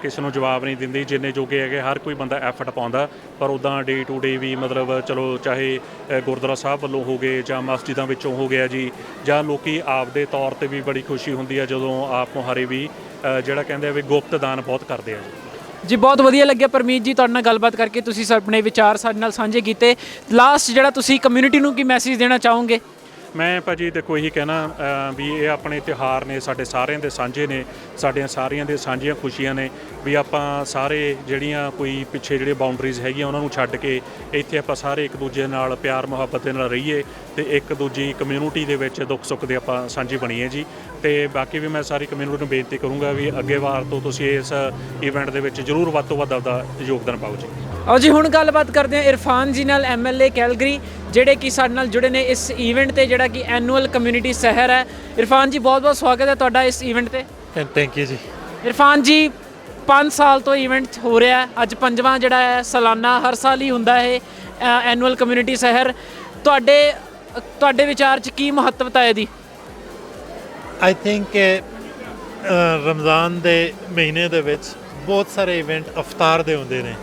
S6: ਕਿਸੇ ਨੂੰ ਜਵਾਬ ਨਹੀਂ ਦਿੰਦੀ, ਜਿੰਨੇ ਜੋਗੇ ਹੈਗੇ, ਹਰ ਕੋਈ ਬੰਦਾ ਐਫਰਟ ਪਾਉਂਦਾ। ਪਰ ਉਦਾਂ ਡੇ ਟੂ ਡੇ ਵੀ ਮਤਲਬ ਚਲੋ ਚਾਹੇ ਗੁਰਦੁਆਰਾ ਸਾਹਿਬ ਵੱਲੋਂ ਹੋ ਗਏ ਜਾਂ ਮਸਜਿਦਾਂ ਵਿੱਚੋਂ ਹੋ ਗਿਆ ਜੀ, ਜਾਂ ਲੋਕੀ ਆਪਦੇ ਤੌਰ ਤੇ ਵੀ ਬੜੀ ਖੁਸ਼ੀ ਹੁੰਦੀ ਆ ਜਦੋਂ ਆਪ ਮੁਹਾਰੇ ਵੀ ਜਿਹੜਾ ਕਹਿੰਦੇ ਆ ਵੀ ਗੁਪਤ ਦਾਨ ਬਹੁਤ ਕਰਦੇ ਆ ਜੀ।
S1: ਜੀ ਬਹੁਤ ਵਧੀਆ ਲੱਗਿਆ ਪਰਮੀਤ ਜੀ ਤੁਹਾਡੇ ਨਾਲ ਗੱਲਬਾਤ ਕਰਕੇ। ਤੁਸੀਂ ਆਪਣੇ ਵਿਚਾਰ ਸਾਡੇ ਨਾਲ ਸਾਂਝੇ ਕੀਤੇ। ਲਾਸਟ ਜਿਹੜਾ ਤੁਸੀਂ ਕਮਿਊਨਿਟੀ ਨੂੰ ਕੀ ਮੈਸੇਜ ਦੇਣਾ ਚਾਹੋਗੇ?
S6: ਮੈਂ ਭਾਜੀ ਦੇਖੋ ਇਹੀ ਕਹਿਣਾ ਅ, ਵੀ ਇਹ ਆਪਣੇ ਤਿਉਹਾਰ ਨੇ ਸਾਡੇ ਸਾਰਿਆਂ ਦੇ ਸਾਂਝੇ ਨੇ ਸਾਡੀਆਂ ਸਾਰਿਆਂ ਦੇ ਸਾਂਝੀਆਂ ਖੁਸ਼ੀਆਂ ਨੇ ਵੀ ਆਪਾਂ ਸਾਰੇ ਜਿਹੜੀਆਂ ਕੋਈ ਪਿੱਛੇ ਜਿਹੜੇ ਬਾਉਂਡਰੀਜ਼ ਹੈਗੀਆਂ ਉਹਨਾਂ ਨੂੰ ਛੱਡ ਕੇ ਇੱਥੇ ਆਪਾਂ ਸਾਰੇ ਇੱਕ ਦੂਜੇ ਨਾਲ ਪਿਆਰ ਮੁਹੱਬਤ ਦੇ ਨਾਲ ਰਹੀਏ ਤੇ ਇੱਕ ਦੂਜੀ ਕਮਿਊਨਿਟੀ ਦੇ ਵਿੱਚ ਦੁੱਖ ਸੁੱਖ ਦੇ ਆਪਾਂ ਸਾਂਝੀ ਬਣੀਏ ਜੀ। ਤੇ ਬਾਕੀ ਵੀ ਮੈਂ ਸਾਰੀ ਕਮਿਊਨਿਟੀ ਨੂੰ ਬੇਨਤੀ ਕਰੂੰਗਾ ਵੀ ਅੱਗੇ ਵਾਰ ਤੋਂ ਤੁਸੀਂ ਇਸ ਇਵੈਂਟ ਦੇ ਵਿੱਚ ਜ਼ਰੂਰ ਵੱਧ ਤੋਂ ਵੱਧ ਆਪਦਾ ਯੋਗਦਾਨ ਪਾਓ ਜੀ।
S1: ਆਓ ਜੀ ਹੁਣ ਗੱਲਬਾਤ ਕਰਦੇ ਹਾਂ ਇਰਫਾਨ ਜੀ ਨਾਲ ਐਮਐਲਏ ਕੈਲਗਰੀ ਜਿਹੜੇ ਕਿ ਸਾਡੇ ਨਾਲ ਜੁੜੇ ਨੇ ਇਸ ਇਵੈਂਟ ਤੇ ਜਿਹੜਾ ਕਿ ਐਨੂਅਲ ਕਮਿਊਨਿਟੀ ਸਹਿਰ ਹੈ। ਇਰਫਾਨ ਜੀ ਬਹੁਤ ਬਹੁਤ ਸਵਾਗਤ ਹੈ ਤੁਹਾਡਾ ਇਸ ਇਵੈਂਟ ਤੇ।
S7: ਥੈਂਕ ਯੂ ਜੀ।
S1: ਇਰਫਾਨ ਜੀ 5 ਸਾਲ ਤੋਂ ਇਵੈਂਟ ਹੋ ਰਿਹਾ ਹੈ। ਅੱਜ ਪੰਜਵਾਂ ਜਿਹੜਾ ਹੈ ਸਾਲਾਨਾ ਹਰ ਸਾਲ ਹੀ ਹੁੰਦਾ ਹੈ ਐਨੂਅਲ ਕਮਿਊਨਿਟੀ ਸਹਿਰ। ਤੁਹਾਡੇ ਤੁਹਾਡੇ ਵਿਚਾਰ 'ਚ ਕੀ ਮਹੱਤਵਤਾ ਹੈ ਇਹਦੀ?
S7: ਆਈ ਥਿੰਕ ਰਮਜ਼ਾਨ ਦੇ ਮਹੀਨੇ ਦੇ ਵਿੱਚ ਬਹੁਤ ਸਾਰੇ ਇਵੈਂਟ ਅਫਤਾਰ ਦੇ ਹੁੰਦੇ ਨੇ।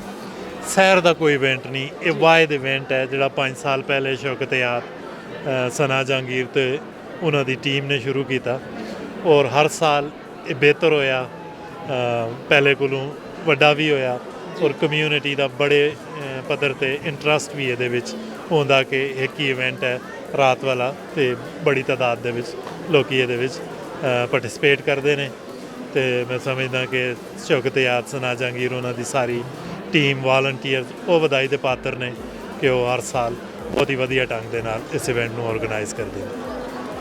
S7: ਸੈਰ ਦਾ ਕੋਈ ਇਵੈਂਟ ਨਹੀਂ ਇਹ ਵਾਇਦ ਇਵੈਂਟ ਹੈ ਜਿਹੜਾ 5 ਸਾਲ ਪਹਿਲੇ ਸ਼ੌਕਤ ਯਾਦ ਅ, ਸਨਾ ਜਹਾਂਗੀਰ ਤੇ ਉਹਨਾਂ ਦੀ ਟੀਮ ਨੇ ਸ਼ੁਰੂ ਕੀਤਾ। ਔਰ ਹਰ ਸਾਲ ਇਹ ਬਿਹਤਰ ਹੋਇਆ ਪਹਿਲੇ ਕੋਲੋਂ ਵੱਡਾ ਵੀ ਹੋਇਆ। ਔਰ ਕਮਿਊਨਿਟੀ ਦਾ ਬੜੇ ਪੱਧਰ ਤੇ ਇੰਟਰਸਟ ਵੀ ਇਹਦੇ ਵਿੱਚ ਹੁੰਦਾ ਕਿ ਇੱਕ ਹੀ ਇਵੈਂਟ ਹੈ। ਰਾਤ ਵਾਲਾ ਤੇ ਬੜੀ ਤਾਦਾਦ ਦੇ ਵਿੱਚ ਲੋਕੀ ਇਹਦੇ ਵਿੱਚ ਪਾਰਟਿਸਿਪੇਟ ਕਰਦੇ ਨੇ। ਤੇ ਮੈਂ ਸਮਝਦਾ ਕਿ ਸ਼ੌਕਤ ਯਾਦ ਸਨਾ ਜਹਾਂਗੀਰ ਉਹਨਾਂ ਦੀ ਸਾਰੀ ਟੀਮ ਵਾਲੰਟੀਅਰ ਉਹ ਵਧਾਈ ਦੇ ਪਾਤਰ ਨੇ ਕਿ ਉਹ ਹਰ ਸਾਲ ਬਹੁਤ ਹੀ ਵਧੀਆ ਢੰਗ ਦੇ ਨਾਲ ਇਸ ਇਵੈਂਟ ਨੂੰ ਆਰਗੇਨਾਈਜ਼ ਕਰਦੇ ਨੇ।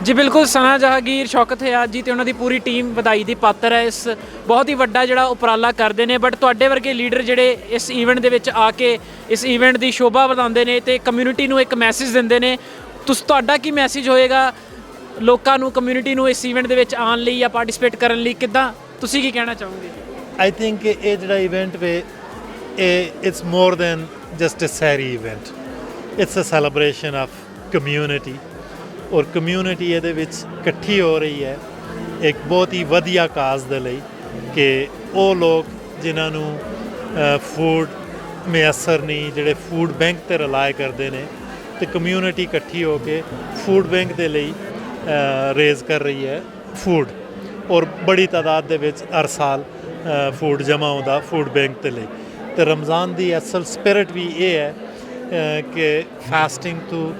S1: ਜੀ, ਬਿਲਕੁਲ ਸਨਾ ਜਹਾਂਗੀਰ ਸ਼ੌਕਤ ਹਯਾਤ ਜੀ ਤੇ ਉਹਨਾਂ ਦੀ ਪੂਰੀ ਟੀਮ ਵਧਾਈ ਦੀ ਪਾਤਰ ਹੈ ਇਸ ਬਹੁਤ ਹੀ ਵੱਡਾ ਜਿਹੜਾ ਉਪਰਾਲਾ ਕਰਦੇ ਨੇ। ਬਟ ਤੁਹਾਡੇ ਵਰਗੇ ਲੀਡਰ ਜਿਹੜੇ ਇਸ ਈਵੈਂਟ ਦੇ ਵਿੱਚ ਆ ਕੇ ਇਸ ਈਵੈਂਟ ਦੀ ਸ਼ੋਭਾ ਵਧਾਉਂਦੇ ਨੇ ਤੇ ਕਮਿਊਨਿਟੀ ਨੂੰ ਇੱਕ ਮੈਸੇਜ ਦਿੰਦੇ ਨੇ ਤੁਸੀਂ, ਤੁਹਾਡਾ ਕੀ ਮੈਸੇਜ ਹੋਏਗਾ ਲੋਕਾਂ ਨੂੰ ਕਮਿਊਨਿਟੀ ਨੂੰ ਇਸ ਇਵੈਂਟ ਦੇ ਵਿੱਚ ਆਉਣ ਲਈ ਜਾਂ ਪਾਰਟਿਸਿਪੇਟ ਕਰਨ ਲਈ? ਕਿੱਦਾਂ? ਤੁਸੀਂ ਕੀ ਕਹਿਣਾ ਚਾਹੋਗੇ?
S7: ਆਈ ਥਿੰਕ ਇਹ ਜਿਹੜਾ ਇਵੈਂਟ ਵੇ, ਇਹ it's more than just a Sairi event it's a celebration of community ਔਰ ਕਮਿਊਨਿਟੀ ਇਹਦੇ ਵਿੱਚ ਇਕੱਠੀ ਹੋ ਰਹੀ ਹੈ। ਇੱਕ ਬਹੁਤ ਹੀ ਵਧੀਆ ਕਾਜ਼ ਦੇ ਲਈ ਕਿ ਉਹ ਲੋਕ ਜਿਨ੍ਹਾਂ ਨੂੰ ਫੂਡ ਮਿਆਸਰ ਨਹੀਂ ਜਿਹੜੇ ਫੂਡ ਬੈਂਕ ਤੇ ਰਿਲਾਈ ਕਰਦੇ ਨੇ ਤੇ ਕਮਿਊਨਿਟੀ ਇਕੱਠੀ ਹੋ ਕੇ ਫੂਡ ਬੈਂਕ ਦੇ ਲਈ ਰੇਜ਼ ਕਰ ਰਹੀ ਹੈ ਫੂਡ ਔਰ ਬੜੀ ਤਾਦਾਦ ਦੇ ਵਿੱਚ ਹਰ ਸਾਲ ਫੂਡ ਜਮ੍ਹਾਂ ਹੁੰਦਾ ਫੂਡ ਬੈਂਕ ਦੇ ਲਈ। ਤੇ ਰਮਜ਼ਾਨ ਦੀ ਅਸਲ ਸਪਿਰਿਟ ਵੀ ਇਹ ਹੈ ਕਿ ਫਾਸਟਿੰਗ ਤੋਂ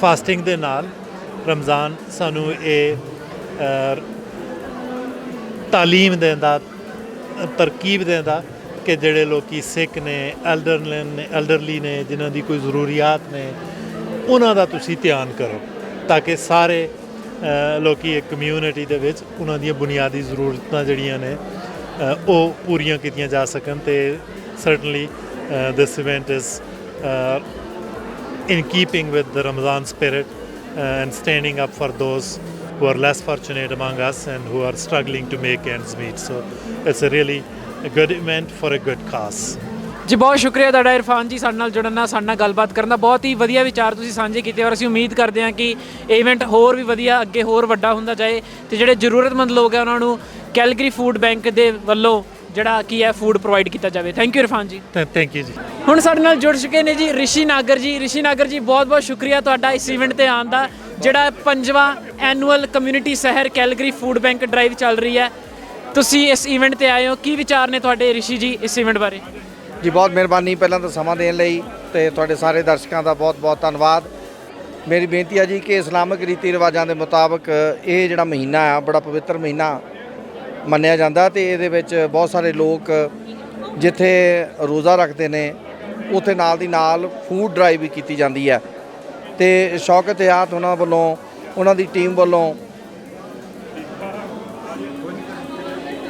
S7: ਫਾਸਟਿੰਗ ਦੇ ਨਾਲ ਰਮਜ਼ਾਨ ਸਾਨੂੰ ਇਹ ਅ, ਤਾਲੀਮ ਦਿੰਦਾ ਤਰਕੀਬ ਦਿੰਦਾ ਕਿ ਜਿਹੜੇ ਲੋਕੀ ਸਿੱਖ ਨੇ ਐਲਡਰਲੀ ਨੇ ਐਲਡਰਲੀ ਨੇ ਜਿਨ੍ਹਾਂ ਦੀ ਕੋਈ ਜ਼ਰੂਰੀਅਤ ਨੇ ਉਹਨਾਂ ਦਾ ਤੁਸੀਂ ਧਿਆਨ ਕਰੋ ਤਾਂ ਕਿ ਸਾਰੇ ਅ, ਲੋਕੀ ਇੱਕ ਕਮਿਊਨਿਟੀ ਦੇ ਵਿੱਚ ਉਹਨਾਂ ਦੀਆਂ ਬੁਨਿਆਦੀ ਜ਼ਰੂਰਤਾਂ ਜਿਹੜੀਆਂ ਨੇ ਅ, ਉਹ ਪੂਰੀਆਂ ਕੀਤੀਆਂ ਜਾ ਸਕਣ ਤੇ certainly this event is in keeping with the Ramadan spirit uh, and standing up for those who are less fortunate among us and who are struggling to make ends meet. So it's a really a good event for a good cause.
S1: ਜੀ ਬਹੁਤ ਸ਼ੁਕਰੀਆ ਤੁਹਾਡਾ ਇਰਫਾਨ ਜੀ ਸਾਡੇ ਨਾਲ ਜੁੜਨ ਨਾਲ ਸਾਡੇ ਨਾਲ ਗੱਲਬਾਤ ਕਰਨ ਦਾ। ਬਹੁਤ ਹੀ ਵਧੀਆ ਵਿਚਾਰ ਤੁਸੀਂ ਸਾਂਝੇ ਕੀਤੇ ਔਰ ਅਸੀਂ ਉਮੀਦ ਕਰਦੇ ਹਾਂ ਕਿ ਇਹ ਇਵੈਂਟ ਹੋਰ ਵੀ ਵਧੀਆ ਅੱਗੇ ਹੋਰ ਵੱਡਾ ਹੁੰਦਾ ਜਾਏ। ਤੇ ਜਿਹੜੇ ਜ਼ਰੂਰਤਮੰਦ ਲੋਕ ਹੈ ਉਹਨਾਂ ਨੂੰ ਕੈਲਗਰੀ ਫੂਡ ਬੈਂਕ ਦੇ ਵੱਲੋਂ ਜਿਹੜਾ ਕੀ ਹੈ ਫੂਡ ਪ੍ਰੋਵਾਈਡ ਕੀਤਾ ਜਾਵੇ। ਥੈਂਕ ਯੂ ਇਰਫਾਨ ਜੀ।
S7: Th- Thank you. ਜੀ।
S1: ਹੁਣ ਸਾਡੇ ਨਾਲ ਜੁੜ ਚੁੱਕੇ ਨੇ ਜੀ ਰਿਸ਼ੀ ਨਾਗਰ ਜੀ। ਰਿਸ਼ੀ ਨਾਗਰ ਜੀ ਬਹੁਤ ਬਹੁਤ ਸ਼ੁਕਰੀਆ ਤੁਹਾਡਾ ਇਸ ਇਵੈਂਟ ਤੇ ਆਉਣ ਦਾ। ਜਿਹੜਾ ਪੰਜਵਾਂ ਐਨੂਅਲ ਕਮਿਊਨਿਟੀ ਸ਼ਹਿਰ ਕੈਲਗਰੀ ਫੂਡ ਬੈਂਕ ਡਰਾਈਵ ਚੱਲ ਰਹੀ ਹੈ। ਤੁਸੀਂ ਇਸ ਇਵੈਂਟ ਤੇ ਆਏ ਹੋ, ਕੀ ਵਿਚਾਰ ਨੇ ਤੁਹਾਡੇ ਰਿਸ਼ੀ ਜੀ ਇਸ ਇਵੈਂਟ ਬਾਰੇ?
S8: ਜੀ, ਬਹੁਤ ਮਿਹਰਬਾਨੀ ਪਹਿਲਾਂ ਤਾਂ ਸਮਾਂ ਦੇਣ ਲਈ ਤੇ ਤੁਹਾਡੇ ਸਾਰੇ ਦਰਸ਼ਕਾਂ ਦਾ ਬਹੁਤ-ਬਹੁਤ ਧੰਨਵਾਦ। ਮੇਰੀ ਬੇਨਤੀ ਹੈ ਜੀ ਕਿ ਇਸਲਾਮਿਕ ਰੀਤੀ ਰਿਵਾਜਾਂ ਦੇ ਮੁਤਾਬਕ ਇਹ ਜਿਹੜਾ ਮਹੀਨਾ ਆ, ਬੜਾ ਪਵਿੱਤਰ ਮਹੀਨਾ ਮੰਨਿਆ ਜਾਂਦਾ ਤੇ ਇਹਦੇ ਵਿੱਚ ਬਹੁਤ ਸਾਰੇ ਲੋਕ ਜਿੱਥੇ ਰੋਜ਼ਾ ਰੱਖਦੇ ਨੇ, ਉੱਥੇ ਨਾਲ ਦੀ ਨਾਲ ਫੂਡ ਡਰਾਈਵ ਵੀ ਕੀਤੀ ਜਾਂਦੀ ਹੈ। ਤੇ ਸ਼ੌਕਤ ਹਯਾਤ ਉਹਨਾਂ ਵੱਲੋਂ, ਉਹਨਾਂ ਦੀ ਟੀਮ ਵੱਲੋਂ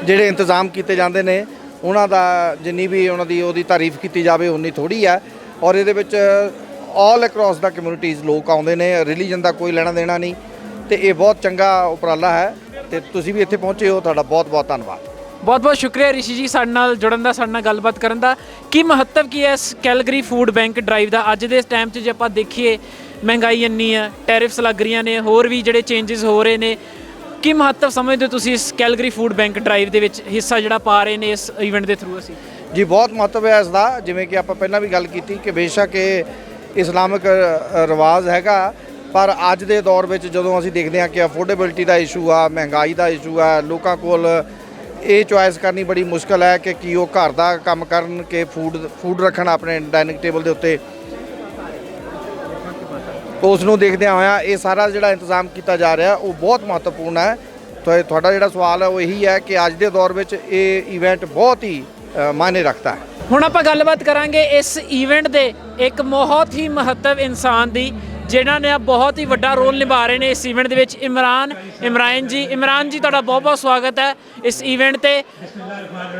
S8: ਜਿਹੜੇ ਇੰਤਜ਼ਾਮ ਕੀਤੇ ਜਾਂਦੇ ਨੇ, ਉਹਨਾਂ ਦਾ ਜਿੰਨੀ ਵੀ ਉਹਨਾਂ ਦੀ ਉਹਦੀ ਤਾਰੀਫ ਕੀਤੀ ਜਾਵੇ, ਉਨੀ ਥੋੜੀ ਹੈ ਔਰ ਇਹਦੇ ਵਿੱਚ ਆਲ ਅਕ੍ਰੋਸ ਦਾ ਕਮਿਊਨਿਟੀਜ਼ ਲੋਕ ਆਉਂਦੇ ਨੇ ਰਿਲੀਜਨ ਦਾ ਕੋਈ ਲੈਣਾ ਦੇਣਾ ਨਹੀਂ। ਤੇ ਇਹ ਬਹੁਤ ਚੰਗਾ ਉਪਰਾਲਾ ਹੈ ਤੇ ਤੁਸੀਂ ਵੀ ਇੱਥੇ ਪਹੁੰਚੇ ਹੋ, ਤੁਹਾਡਾ ਬਹੁਤ ਬਹੁਤ ਧੰਨਵਾਦ।
S1: ਬਹੁਤ ਬਹੁਤ ਸ਼ੁਕਰੀਆ ਰਿਸ਼ੀ ਜੀ ਸਾਡੇ ਨਾਲ, ਜੁੜਨ ਦਾ, ਸਾਡੇ ਨਾਲ ਗੱਲਬਾਤ ਕਰਨ ਦਾ। ਕੀ ਮਹੱਤਵ ਕੀ ਹੈ ਇਸ ਕੈਲਗਰੀ ਫੂਡ ਬੈਂਕ ਡਰਾਈਵ ਦਾ? ਅੱਜ ਦੇ ਟਾਈਮ 'ਚ ਜੇ ਆਪਾਂ ਦੇਖੀਏ, ਮਹਿੰਗਾਈ ਇੰਨੀ ਹੈ, ਟੈਰਿਫਸ ਲੱਗ ਰਹੀਆਂ ਨੇ, ਹੋਰ ਵੀ ਜਿਹੜੇ ਚੇਂਜਸ ਹੋ ਰਹੇ ਨੇ ਕੀ ਮਹੱਤਵ ਸਮਝਦੇ ਹੋ ਤੁਸੀਂ ਇਸ ਕੈਲਗਰੀ ਫੂਡ ਬੈਂਕ ਡਰਾਈਵ ਦੇ ਵਿੱਚ ਹਿੱਸਾ ਜਿਹੜਾ ਪਾ ਰਹੇ ਨੇ ਇਸ ਇਵੈਂਟ ਦੇ ਥਰੂ ਅਸੀਂ?
S8: ਜੀ, ਬਹੁਤ ਮਹੱਤਵ ਹੈ ਇਸ ਦਾ ਜਿਵੇਂ ਕਿ ਆਪਾਂ ਪਹਿਲਾਂ ਵੀ ਗੱਲ ਕੀਤੀ ਕਿ ਬੇਸ਼ੱਕ ਇਹ ਇਸਲਾਮਿਕ ਰਿਵਾਜ ਹੈਗਾ। ਪਰ ਅੱਜ ਦੇ ਦੌਰ ਵਿੱਚ ਜਦੋਂ ਅਸੀਂ ਦੇਖਦੇ ਹਾਂ ਕਿ ਅਫੋਰਡੇਬਿਲਟੀ ਦਾ ਇਸ਼ੂ ਆ, ਮਹਿੰਗਾਈ ਦਾ ਇਸ਼ੂ ਆ, ਲੋਕਾਂ ਕੋਲ ਇਹ ਚੁਆਇਸ ਕਰਨੀ ਬੜੀ ਮੁਸ਼ਕਲ ਹੈ ਕਿ ਕੀ ਉਹ ਘਰ ਦਾ ਕੰਮ ਕਰਨ, ਕਿ ਫੂਡ ਫੂਡ ਰੱਖਣ ਆਪਣੇ ਡਾਈਨਿੰਗ ਟੇਬਲ ਦੇ ਉੱਤੇ। ਉਸ ਨੂੰ ਦੇਖਦਿਆਂ ਹੋਇਆ ਇਹ ਸਾਰਾ ਜਿਹੜਾ ਇੰਤਜ਼ਾਮ ਕੀਤਾ ਜਾ ਰਿਹਾ ਉਹ ਬਹੁਤ ਮਹੱਤਵਪੂਰਨ ਹੈ। ਤੁਹਾ- ਤੁਹਾਡਾ ਜਿਹੜਾ ਸਵਾਲ ਹੈ ਉਹ ਇਹੀ ਹੈ ਕਿ ਅੱਜ ਦੇ ਦੌਰ ਵਿੱਚ ਇਹ ਇਵੈਂਟ ਬਹੁਤ ਹੀ ਅ, ਮਾਇਨੇ ਰੱਖਦਾ ਹੈ।
S1: ਹੁਣ ਆਪਾਂ ਗੱਲਬਾਤ ਕਰਾਂਗੇ ਇਸ ਇਵੈਂਟ ਦੇ ਇੱਕ ਬਹੁਤ ਹੀ ਮਹੱਤਵ ਇਨਸਾਨ ਦੀ ਜਿਨ੍ਹਾਂ ਨੇ ਬਹੁਤ ਹੀ ਵੱਡਾ ਰੋਲ ਨਿਭਾ ਰਹੇ ਨੇ ਇਸ ਇਵੈਂਟ ਦੇ ਵਿੱਚ। ਇਮਰਾਨ ਇਮਰਾਨ ਜੀ ਇਮਰਾਨ ਜੀ ਤੁਹਾਡਾ ਬਹੁਤ ਬਹੁਤ ਸਵਾਗਤ ਹੈ ਇਸ ਇਵੈਂਟ ਤੇ।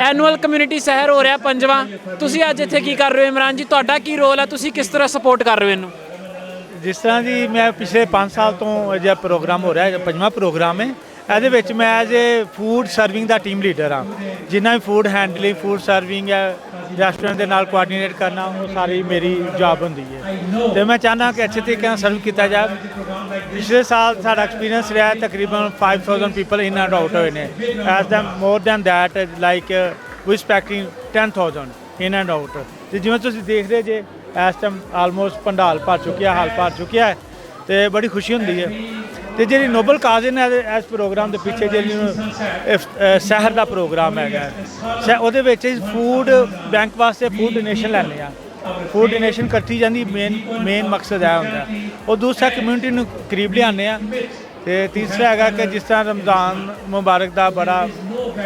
S1: ਐਨੂਅਲ ਕਮਿਊਨਿਟੀ ਸਹਿਰ ਹੋ ਰਿਹਾ ਪੰਜਵਾਂ। ਤੁਸੀਂ ਅੱਜ ਇੱਥੇ ਕੀ ਕਰ ਰਹੇ ਹੋ? ਇਮਰਾਨ ਜੀ ਤੁਹਾਡਾ ਕੀ ਰੋਲ ਹੈ? ਤੁਸੀਂ ਕਿਸ ਤਰ੍ਹਾਂ ਸਪੋਰਟ ਕਰ ਰਹੇ ਹੋ ਇਹਨੂੰ?
S9: ਜਿਸ ਤਰ੍ਹਾਂ ਦੀ ਮੈਂ ਪਿਛਲੇ 5 ਸਾਲ ਤੋਂ ਇਹ ਜਿਹੜਾ ਪ੍ਰੋਗਰਾਮ ਹੋ ਰਿਹਾ ਹੈ ਪੰਜਵਾਂ ਪ੍ਰੋਗਰਾਮ ਹੈ। ਇਹਦੇ ਵਿੱਚ ਮੈਂ ਐਜ਼ ਏ ਫੂਡ ਸਰਵਿੰਗ ਦਾ ਟੀਮ ਲੀਡਰ ਹਾਂ। ਜਿੰਨਾ ਵੀ ਫੂਡ ਹੈਂਡਲਿੰਗ ਫੂਡ ਸਰਵਿੰਗ ਹੈ ਰੈਸਟੋਰੈਂਟ ਦੇ ਨਾਲ ਕੋਆਰਡੀਨੇਟ ਕਰਨਾ ਉਹ ਸਾਰੀ ਮੇਰੀ ਜੌਬ ਹੁੰਦੀ ਹੈ। ਤੇ ਮੈਂ ਚਾਹੁੰਦਾ ਕਿ ਅੱਛੇ ਤਰੀਕੇ ਨਾਲ ਸਰਵ ਕੀਤਾ ਜਾਵੇ। ਪਿਛਲੇ ਸਾਲ ਸਾਡਾ ਐਕਸਪੀਰੀਅੰਸ ਰਿਹਾ ਹੈ, ਤਕਰੀਬਨ 5000 ਪੀਪਲ ਇਨ ਐਂਡ ਆਊਟ ਹੋਏ ਨੇ। As them more than that like we expecting 10000 in and out ਤੇ ਜਿਵੇਂ ਤੁਸੀਂ ਦੇਖਦੇ ਜੇ ਇਸ ਟਾਈਮ ਆਲਮੋਸਟ ਪੰਡਾਲ ਭਰ ਚੁੱਕਿਆ, ਹਾਲ ਭਰ ਚੁੱਕਿਆ ਹੈ ਤੇ ਬੜੀ ਖੁਸ਼ੀ ਹੁੰਦੀ ਹੈ। ਤੇ ਜਿਹੜੀ ਨੋਬਲ ਕਾਜ਼ ਨੇ ਇਸ ਪ੍ਰੋਗਰਾਮ ਦੇ ਪਿੱਛੇ ਜਿਹੜੀ ਸ਼ਹਿਰ ਦਾ ਪ੍ਰੋਗਰਾਮ ਹੈਗਾ ਉਹਦੇ ਵਿੱਚ ਫੂਡ ਬੈਂਕ ਵਾਸਤੇ ਫੂਡ ਡੋਨੇਸ਼ਨ ਲੈਣੇ ਆ ਫੂਡ ਡੋਨੇਸ਼ਨ ਇਕੱਠੀ ਜਾਂਦੀ ਮੇਨ ਮੇਨ ਮਕਸਦ ਇਹ ਹੁੰਦਾ ਉਹ ਦੂਸਰਾ ਕਮਿਊਨਿਟੀ ਨੂੰ ਕਰੀਬ ਲਿਆਉਂਦੇ ਆ ਤੇ ਤੀਸਰਾ ਹੈਗਾ ਕਿ ਜਿਸ ਤਰ੍ਹਾਂ ਰਮਜ਼ਾਨ ਮੁਬਾਰਕ ਦਾ ਬੜਾ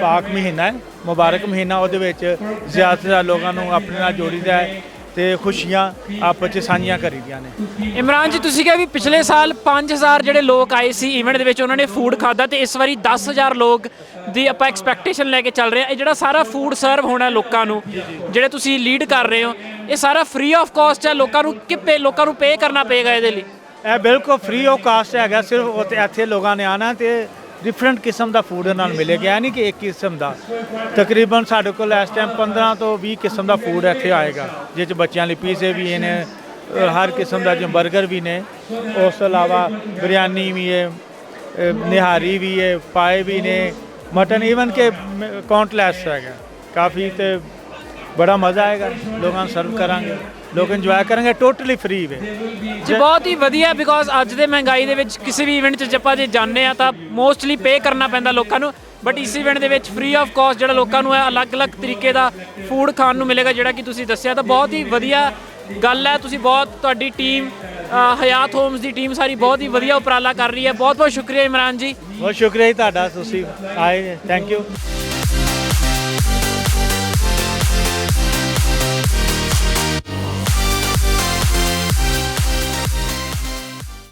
S9: ਪਾਕ ਮਹੀਨਾ ਹੈ, ਮੁਬਾਰਕ ਮਹੀਨਾ ਉਹਦੇ ਵਿੱਚ ਜ਼ਿਆਦਾ ਤੋਂ ਜ਼ਿਆਦਾ ਲੋਕਾਂ ਨੂੰ ਆਪਣੇ ਨਾਲ ਜੋੜੀਦਾ ਹੈ। ਤੇ ਖੁਸ਼ੀਆਂ ਆਪਸ ਚ ਸਾਂਝੀਆਂ ਕਰੀਦੀਆਂ ਨੇ।
S1: ਇਮਰਾਨ ਜੀ ਤੁਸੀਂ ਕਿਹਾ ਵੀ ਪਿਛਲੇ ਸਾਲ 5000 ਜਿਹੜੇ ਲੋਕ ਆਏ ਸੀ ਇਵੈਂਟ ਦੇ ਵਿੱਚ ਉਹਨਾਂ ਨੇ ਫੂਡ ਖਾਦਾ ਤੇ ਇਸ ਵਾਰੀ 10000 ਲੋਕ ਦੀ ਆਪਾਂ ਐਕਸਪੈਕਟੇਸ਼ਨ ਲੈ ਕੇ ਚੱਲ ਰਹੇ ਆ ਇਹ ਜਿਹੜਾ ਸਾਰਾ ਫੂਡ ਸਰਵ ਹੋਣਾ ਲੋਕਾਂ ਨੂੰ ਜਿਹੜੇ ਤੁਸੀਂ ਲੀਡ ਕਰ ਰਹੇ ਹੋ ਇਹ ਸਾਰਾ ਫ੍ਰੀ ਆਫ ਕਾਸਟ ਹੈ। ਲੋਕਾਂ ਨੂੰ ਕਿ ਲੋਕਾਂ ਨੂੰ ਪੇ ਕਰਨਾ ਪਏਗਾ ਇਹਦੇ ਲਈ?
S9: ਇਹ ਬਿਲਕੁਲ ਫ੍ਰੀ ਆਫ ਕਾਸਟ ਹੈਗਾ ਸਿਰਫ ਉੱਥੇ ਇੱਥੇ ਲੋਕਾਂ ਨੇ ਆਣਾ ਤੇ ਡਿਫਰੈਂਟ ਕਿਸਮ ਦਾ ਫੂਡ ਨਾਲ ਮਿਲੇਗਾ ਇਹ ਨਹੀਂ ਕਿ ਇੱਕ ਕਿਸਮ ਦਾ। ਤਕਰੀਬਨ ਸਾਡੇ ਕੋਲ ਇਸ ਟਾਈਮ 15 ਤੋਂ 20 ਕਿਸਮ ਦਾ ਫੂਡ ਇੱਥੇ ਆਏਗਾ ਜਿਸ 'ਚ ਬੱਚਿਆਂ ਲਈ ਪੀਜ਼ੇ ਵੀ ਨੇ ਹਰ ਕਿਸਮ ਦਾ ਜਿਵੇਂ 버ਗਰ ਵੀ ਨੇ। ਉਸ ਤੋਂ ਇਲਾਵਾ ਬਿਰਿਆਨੀ ਵੀ ਹੈ ਨਿਹਾਰੀ ਵੀ ਹੈ, ਪਾਏ ਵੀ ਨੇ ਮਟਨ ਈਵਨ ਕਿ ਕਾਉਂਟਲੈਸ ਹੈਗਾ। ਕਾਫੀ ਤੇ ਬੜਾ ਮਜ਼ਾ ਆਏਗਾ ਲੋਕਾਂ ਨੂੰ ਸਰਵ ਕਰਾਂਗੇ। ਲੋਕ ਇੰਜੋਏ ਕਰਨਗੇ ਟੋਟਲੀ ਫ੍ਰੀ ਵੇ
S1: ਜੀ ਬਹੁਤ ਹੀ ਵਧੀਆ ਬਿਕੋਜ਼ ਅੱਜ ਦੇ ਮਹਿੰਗਾਈ ਦੇ ਵਿੱਚ ਕਿਸੇ ਵੀ ਇਵੈਂਟ 'ਚ ਜੇ ਆਪਾਂ ਜੇ ਜਾਂਦੇ ਆ ਤਾਂ ਮੋਸਟਲੀ ਪੇ ਕਰਨਾ ਪੈਂਦਾ ਲੋਕਾਂ ਨੂੰ। ਬਟ ਇਸ ਇਵੈਂਟ ਦੇ ਵਿੱਚ ਫ੍ਰੀ ਆਫ ਕਾਸਟ ਜਿਹੜਾ ਲੋਕਾਂ ਨੂੰ ਹੈ ਅਲੱਗ-ਅਲੱਗ ਤਰੀਕੇ ਦਾ ਫੂਡ ਖਾਣ ਨੂੰ ਮਿਲੇਗਾ ਜਿਹੜਾ ਕਿ ਤੁਸੀਂ ਦੱਸਿਆ। ਤਾਂ ਬਹੁਤ ਹੀ ਵਧੀਆ ਗੱਲ ਹੈ ਤੁਸੀਂ ਬਹੁਤ ਤੁਹਾਡੀ ਟੀਮ ਹਯਾਤ ਹੋਮਸ ਦੀ ਟੀਮ ਸਾਰੀ ਬਹੁਤ ਹੀ ਵਧੀਆ ਉਪਰਾਲਾ ਕਰ ਰਹੀ ਹੈ। ਬਹੁਤ ਬਹੁਤ ਸ਼ੁਕਰੀਆ ਇਮਰਾਨ ਜੀ।
S9: ਬਹੁਤ ਸ਼ੁਕਰੀਆ ਤੁਹਾਡਾ ਤੁਸੀਂ ਆਏ ਥੈਂਕ ਯੂ